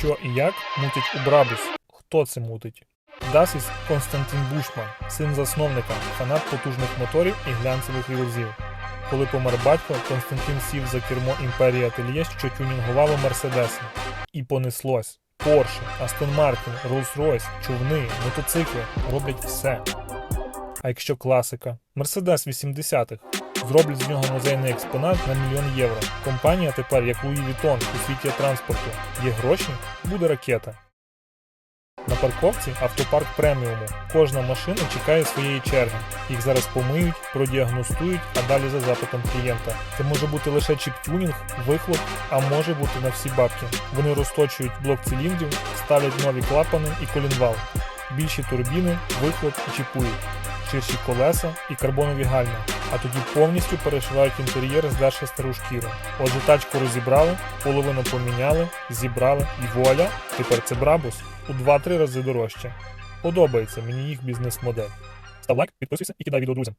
Що і як мутять у Брабус? Хто це мутить? Дасіс Константин Бушман, син засновника, фанат потужних моторів і глянцевих вілзів. Коли помер батько, Константин сів за кермо імперії Ательє, що тюнінгувало Мерседеси. І понеслось. Порше, Астон Мартін, Rolls-Royce, човни, мотоцикли роблять все. А якщо класика? Мерседес 80-х. Зроблять з нього музейний експонат на мільйон євро. Компанія тепер, як Луї Вітон у світі транспорту. Є гроші, буде ракета. На парковці автопарк преміуму. Кожна машина чекає своєї черги. Їх зараз помиють, продіагностують, а далі за запитом клієнта. Це може бути лише чіп-тюнінг, вихлоп, а може бути на всі бабки. Вони розточують блок циліндрів, ставлять нові клапани і колінвал. Більші турбіни, вихлоп і чіпують. Ширші колеса і карбонові гальма, а тоді повністю перешивають інтер'єр, здерши стару шкіру. Отже, тачку розібрали, половину поміняли, зібрали і вуаля, тепер це Брабус у 2-3 рази дорожче. Подобається мені їх бізнес-модель. Став лайк, підписуйся і кидай відео друзям.